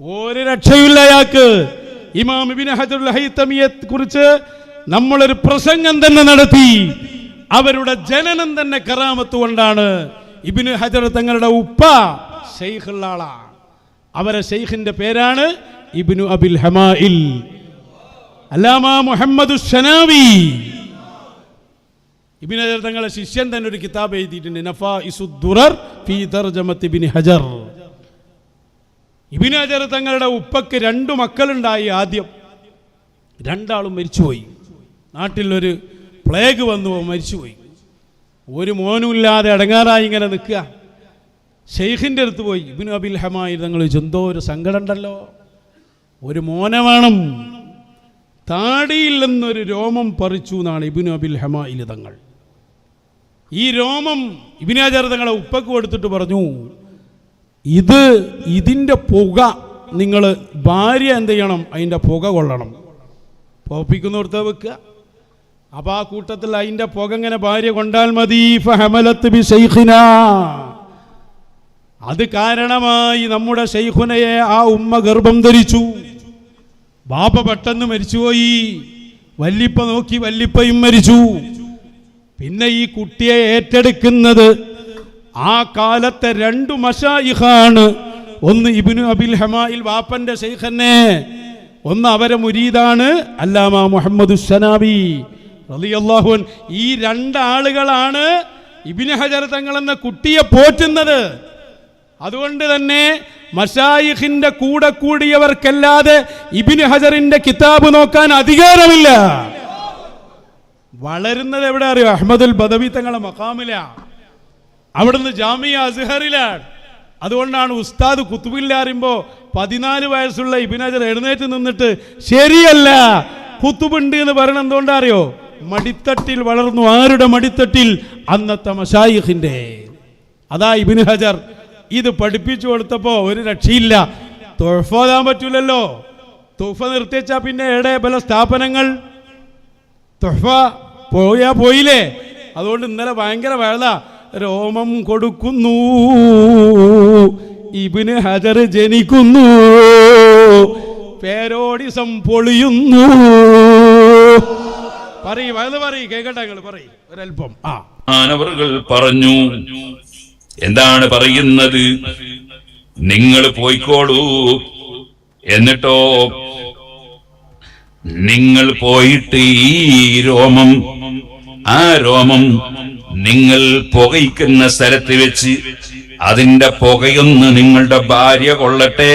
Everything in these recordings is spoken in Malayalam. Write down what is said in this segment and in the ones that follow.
ഒരു രക്ഷയില്ല അയാൾക്ക് ഇമാം ഇബിൻ ഹജറുൽ ഹൈത്തമിയെ കുറിച്ച് നമ്മളൊരു പ്രസംഗം തന്നെ നടത്തി. അവരുടെ ജനനം തന്നെ കറാമത്ത് കൊണ്ടാണ് ഇബിന് ഹജർ തങ്ങളുടെ ഉപ്പ ഷെയ്ഖുള്ള അവരെ ഷെയ്ഖിന്റെ പേരാണ് ഇബിനു അബിൽ ഹമായിൽ. അല്ലാമ മുഹമ്മദ് ഇബിൻ ഹജർ തങ്ങളുടെ ശിഷ്യൻ തന്നെ ഒരു കിതാബ് എഴുതിയിട്ടുണ്ട്. നഫാ ഇസുദ്ദുറർ ഫീ ഇബ്നു ഹജർ. ഇബിൻ ഹജർ തങ്ങളുടെ ഉപ്പക്ക് രണ്ടു മക്കളുണ്ടായി ആദ്യം. രണ്ടാളും മരിച്ചുപോയി. നാട്ടിലൊരു പ്ലേഗ് വന്നു മരിച്ചുപോയി. ഒരു മോനുമില്ലാതെ അടങ്ങാറായി ഇങ്ങനെ നിൽക്കുക. ഷെയ്ഖിന്റെ അടുത്ത് പോയി ഇബിൻ അബിൽ ഹമായി തങ്ങൾ എന്തോ ഒരു സങ്കടം ഉണ്ടല്ലോ ഒരു മോനെ വേണം താടിയിൽ രോമം പറിച്ചു എന്നാണ് ഇബിനു അബിൽ ഹമായിൽ തങ്ങൾ. ഈ രോമം ഇബിനാചാര തങ്ങളെ ഉപ്പക്ക് കൊടുത്തിട്ട് പറഞ്ഞു ഇത് ഇതിന്റെ പുക നിങ്ങൾ ഭാര്യ എന്ത് ചെയ്യണം? അതിന്റെ പുക കൊള്ളണം. പോപ്പിക്കുന്നിടത്ത് വെക്കുക. അപ്പോൾ ആ കൂട്ടത്തിൽ അതിന്റെ പുക ഇങ്ങനെ ഭാര്യ കൊണ്ടാൽ മതി. ഫഹമലത്ത് ബി ശൈഖിനാ. അത് കാരണമായി നമ്മുടെ ഷെയ്ഖുനയെ ആ ഉമ്മ ഗർഭം ധരിച്ചു. ബാപ്പ പെട്ടെന്ന് മരിച്ചുപോയി. വല്ലിപ്പ നോക്കി വല്ലിപ്പയും മരിച്ചു. പിന്നെ ഈ കുട്ടിയെ ഏറ്റെടുക്കുന്നത് ആ കാലത്തെ രണ്ടു മഷായിഹാണ് ഒന്ന് ഇബിനു അബിൽ ഹമായിൽ വാപ്പന്റെ ശൈഖന്നെ ഒന്ന് അവരെ മുരീദാണ് അല്ലാമ മുഹമ്മദ് ഷനാബി റളിയല്ലാഹു അൻഹു. ഈ രണ്ടാളുകളാണ് ഇബിന് ഹജർ തങ്ങൾ എന്ന കുട്ടിയെ പോറ്റുന്നത്. അതുകൊണ്ട് തന്നെ മഷായിഖിന്റെ കൂടെ കൂടിയവർക്കല്ലാതെ ഇബിന് ഹജറിന്റെ കിതാബ് നോക്കാൻ അധികാരമില്ല. വളരുന്നത് എവിടെ അറിയോ? അഹമ്മദുൽ ബദവി തങ്ങളെ മക്കാമില അവിടുന്ന് ജാമിയ അസ്ഹറിലാണ്. അതുകൊണ്ടാണ് ഉസ്താദ് കുത്തുബില്ല അറിയുമ്പോ പതിനാല് വയസ്സുള്ള ഇബിനാജർ എഴുന്നേറ്റ് നിന്നിട്ട് ശരിയല്ല കുത്തുബുണ്ട് എന്ന് പറയണം എന്തുകൊണ്ടാ അറിയോ മടിത്തട്ടിൽ വളർന്നു. ആരുടെ മടിത്തട്ടിൽ? അന്നത്തെ മഷായിഖിന്റെ അതാ ഇബിൻ ഹജർ ഇത് പഠിപ്പിച്ചു കൊടുത്തപ്പോ ഒരു രക്ഷയില്ല. തൊഴഫ ഓതാൻ പറ്റൂലല്ലോ. തുഫ നിർത്തിച്ചാ പിന്നെ എവിടെ? പല സ്ഥാപനങ്ങൾ. തുഫ പോയാ പോയില്ലേ? അതുകൊണ്ട് ഇന്നലെ ഭയങ്കര വേള രോമം കൊടുക്കുന്നു. ഇബിന് ഹജർ ജനിക്കുന്നു. പേരോടിസം പൊളിയുന്നു. പറയും അത് പറയും കേക്കട്ടെ നിങ്ങൾ പറയും ഒരല്പം ആ. മാനവറുകൾ പറഞ്ഞു എന്താണ് പറയുന്നത്? നിങ്ങൾ പോയിക്കോളൂ. എന്നിട്ടോ നിങ്ങൾ പോയിട്ട് ഈ രോമം ആ രോമം നിങ്ങൾ പുകയ്ക്കുന്ന സ്ഥലത്ത് വെച്ച് അതിന്റെ പുകയൊന്ന് നിങ്ങളുടെ ഭാര്യ കൊള്ളട്ടെ.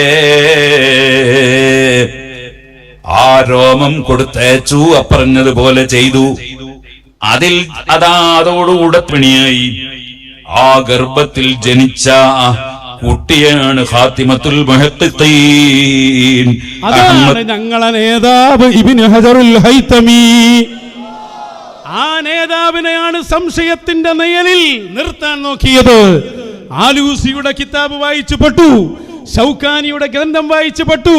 ആ രോമം കൊടുത്തയച്ചു അപ്പറഞ്ഞതുപോലെ ചെയ്തു. അതിൽ അതാ അതോടുകൂടെ പിണിയായി. ആ ഗർഭത്തിൽ ജനിച്ച കുട്ടിയാണ് ഹാത്തിമത്തുൽ മഹത്തീൻ അതാണ് ഞങ്ങളെ നേതാവ് ഇബിൻ ഹജറുൽ ഹൈത്തമി ആ നേതാവിനെയാണ് സംശയത്തിന്റെ നിഴലിൽ നിർത്താൻ നോക്കിയത്. ആലൂസിയുടെ കിതാബ് വായിച്ചു പെട്ടു ഷൗക്കാനിയുടെ ഗ്രന്ഥം വായിച്ചു പെട്ടു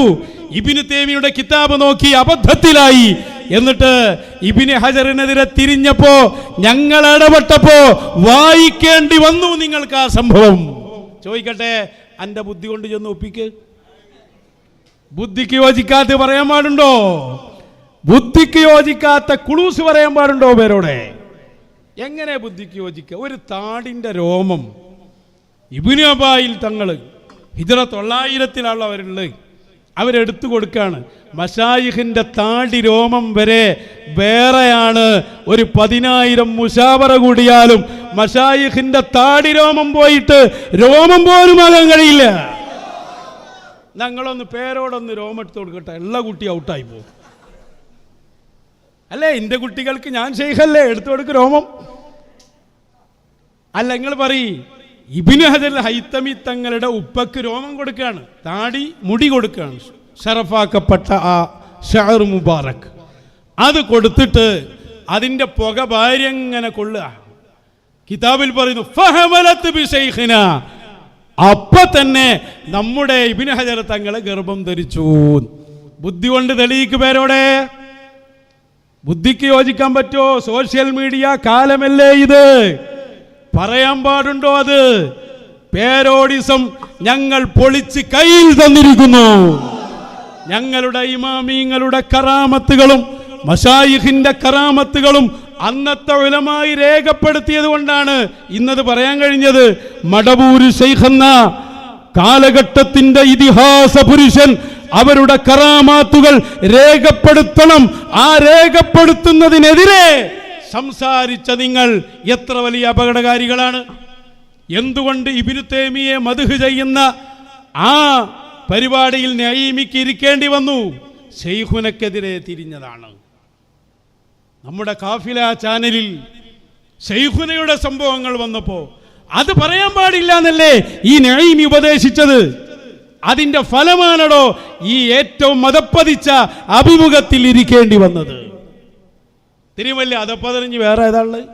ഇബിന് തേമിയുടെ കിതാബ് നോക്കി അബദ്ധത്തിലായി. എന്നിട്ട് ഇബിന് ഹജറിനെതിരെ തിരിഞ്ഞപ്പോ ഞങ്ങൾ ഇടപെട്ടപ്പോ വായിക്കേണ്ടി വന്നു നിങ്ങൾക്ക് ആ സംഭവം. ചോദിക്കട്ടെ അന്റെ ബുദ്ധി കൊണ്ട് ചെന്ന് ഒപ്പിക്ക്. ബുദ്ധിക്ക് യോജിക്കാത്ത പറയാൻ പാടുണ്ടോ? ബുദ്ധിക്ക് യോജിക്കാത്ത കുളൂസ് പറയാൻ പാടുണ്ടോ പേരോടെ? എങ്ങനെ ബുദ്ധിക്ക് യോജിക്കുക ഒരു താടിന്റെ രോമം. ഇബിന് അബായിൽ തങ്ങൾ ഹിജറ തൊള്ളായിരത്തിലാണ് അവരുള്ളത്. അവരെടുത്തു കൊടുക്കാണ്. മഷായിഖിന്റെ താടി രോമം വരെ വേറെയാണ്. ഒരു പതിനായിരം മുഷാവറ കൂടിയാലും മഷായിഖിന്റെ താടി രോമം പോയിട്ട് രോമം പോലും ആകാൻ കഴിയില്ല. ഞങ്ങളൊന്ന് പേരോടൊന്ന് രോമം എടുത്തു കൊടുക്കട്ടെ. എല്ലാ കുട്ടി ഔട്ടായി പോകും. അല്ലേ എന്റെ കുട്ടികൾക്ക് ഞാൻ ഷെയ്ഖല്ലേ എടുത്തു കൊടുക്ക് രോമം. അല്ല നിങ്ങൾ പറയ് ഇബിന് ഹജർ ഹൈത്തമി തങ്ങളുടെ ഉപ്പക്ക് രോമം കൊടുക്കുകയാണ് താടി മുടി കൊടുക്കുകയാണ്. ഷറഫാക്കപ്പെട്ട ആ ഷഹർ മുബാറക്. അത് കൊടുത്തിട്ട് അതിന്റെ പുക ഭാര്യ എങ്ങനെ കൊള്ളുക? കിതാബിൽ പറയുന്നു ഫഹമലത്ത് അപ്പൊ തന്നെ നമ്മുടെ ഇബിന് ഹജർ തങ്ങളെ ഗർഭം ധരിച്ചു. ബുദ്ധി കൊണ്ട് തെളിയിക്ക് പേരോടെ. ബുദ്ധിക്ക് യോജിക്കാൻ പറ്റുമോ? സോഷ്യൽ മീഡിയ കാലമല്ലേ ഇത്? പറയാൻ പാടുണ്ടോ അത്? പേരോടിസം ഞങ്ങൾ പൊളിച്ച് കയ്യിൽ തന്നിരിക്കുന്നു. ഞങ്ങളുടെ ഇമാമീങ്ങളുടെ കറാമത്തുകളും മഷായിഹിന്റെ കറാമത്തുകളും അന്നത്തെ ഉലമായി രേഖപ്പെടുത്തിയത് കൊണ്ടാണ് ഇന്നത് പറയാൻ കഴിഞ്ഞത്. മടവൂര് ശൈഖെന്ന കാലഘട്ടത്തിന്റെ ഇതിഹാസ പുരുഷൻ അവരുടെ കറാമാത്തുകൾ രേഖപ്പെടുത്തണം. ആ രേഖപ്പെടുത്തുന്നതിനെതിരെ സംസാരിച്ച നിങ്ങൾ എത്ര വലിയ അപകടകാരികളാണ്? എന്തുകൊണ്ട് ഇബിനു തേമിയെ മധുഹ് ചെയ്യുന്ന ആ പരിപാടിയിൽ നയീമിക്ക് ഇരിക്കേണ്ടി വന്നു? ഷെയ്ഹുനക്കെതിരെ തിരിഞ്ഞതാണ്. നമ്മുടെ കാഫില ചാനലിൽ ഷെയ്ഖുനയുടെ സംഭവങ്ങൾ വന്നപ്പോ അത് പറയാൻ പാടില്ല എന്നല്ലേ ഈ നയീമി ഉപദേശിച്ചത്? അതിന്റെ ഫലമാണടോ ഈ ഏറ്റവും മതപ്പതിച്ച അഭിമുഖത്തിൽ ഇരിക്കേണ്ടി വന്നത്. തിരുവല്ല അതപ്പതിനഞ്ഞ് വേറെ ഏതാൾ?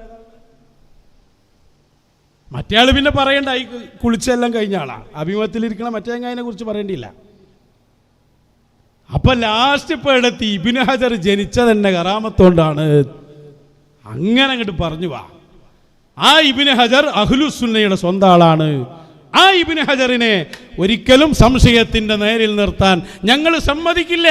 മറ്റേ ആൾ പിന്നെ പറയണ്ട ഈ കുളിച്ചെല്ലാം കഴിഞ്ഞ ആളാ. അഭിമുഖത്തിലിരിക്കണ മറ്റേ അതിനെ കുറിച്ച് പറയേണ്ടിയില്ല. അപ്പൊ ലാസ്റ്റ് ഇപ്പൊ എടുത്ത് ഇബിന് ഹജർ ജനിച്ചതെന്നെ കറാമത്തോണ്ടാണ്. അങ്ങനെ അങ്ങോട്ട് പറഞ്ഞു വാ. ആ ഇബിന് ഹജർ അഹ്ലുസുന്നയുടെ സ്വന്തം ആളാണ്. ആ ഇബിന് ഹജറിനെ ഒരിക്കലും സംശയത്തിന്റെ നേരിൽ നിർത്താൻ ഞങ്ങൾ സമ്മതിക്കില്ല.